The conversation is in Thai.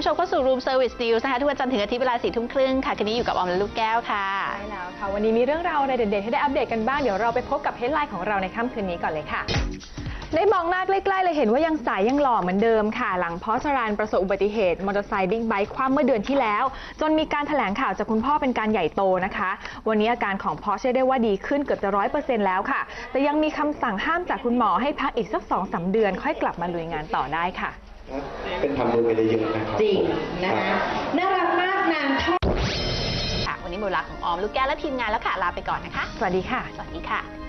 ผู้ชมเข้าสู่ Room Service News นะคะ ทุกวันจันทร์ถึงอาทิตย์เวลาสี่ทุ่มครึ่งค่ะ คืนนี้อยู่กับออมและลูกแก้วค่ะ ใช่แล้วค่ะ วันนี้มีเรื่องราวอะไรเด่นๆให้ได้อัปเดตกันบ้าง เดี๋ยวเราไปพบกับเฮดไลน์ของเราในค่ำคืนนี้ก่อนเลยค่ะ ได้มองหน้าใกล้ๆเลยเห็นว่ายังใสยังหล่อเหมือนเดิมค่ะ หลังพอสรานประสบอุบัติเหตุมอเตอร์ไซค์บิ๊กไบค์คว่ำเมื่อเดือนที่แล้ว จนมีการแถลงข่าวจากคุณพ่อเป็นการใหญ่โตนะคะ วันนี้อาการของพอเชื่อได้ว่าดีขึ้นเกือบจะร้อยเปอร์เซ็นต์แล้วค่ะ แต่ยังมีคำสั่งห้ามจากคุณหมอให้พักอีกสักสองสามเดือน ค่อยกลับมาลุยงานต่อได้ค่ะ เป็นทำบุญไปเยอะๆนะครับจริงนะคะน่ารักมากนางชอบค่ะวันนี้หมดเวลาของออมลูกแก้วและทีมงานแล้วค่ะลาไปก่อนนะคะ สวัสดีค่ะ สวัสดีค่ะ